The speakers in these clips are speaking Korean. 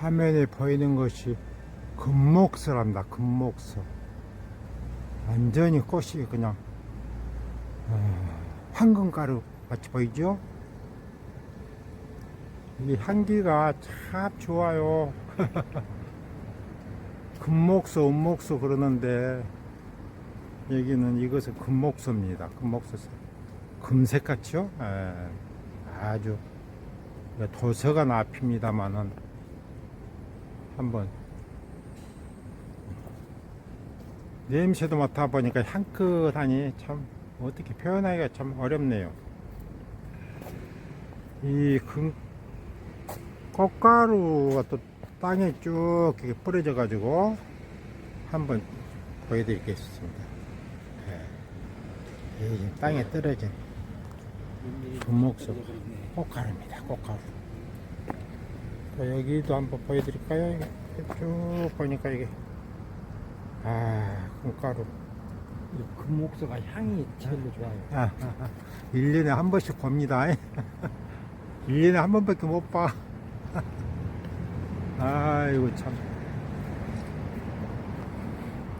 화면에 보이는 것이 금목서랍니다. 금목서. 완전히 꽃이 그냥 어, 황금가루 같이 보이죠? 이 향기가 참 좋아요. 금목서, 은목서 그러는데 여기는 이것은 금목서입니다. 금목서 금색 같죠? 예, 아주 도서가 앞입니다만은 한번 냄새도 맡아보니까 향긋하니 참 어떻게 표현하기가 참 어렵네요. 이 금, 꽃가루가 또 땅에 쭉 이렇게 뿌려져 가지고 한번 보여드리겠습니다. 네. 이 땅에 떨어진 금목석 꽃가루입니다. 꽃가루. 또 여기도 한번 보여드릴까요? 이게 쭉 보니까 이게 아 금가루. 이 금목서가 향이 제일로 좋아요. 아, 아, 아. 1년에 한 번씩 봅니다. 1년에 한 번밖에 못 봐. 아이고, 참.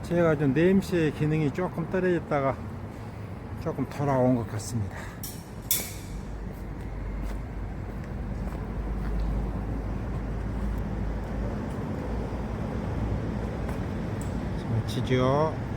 제가 좀 냄새 기능이 조금 떨어졌다가 조금 돌아온 것 같습니다. 자, 치죠.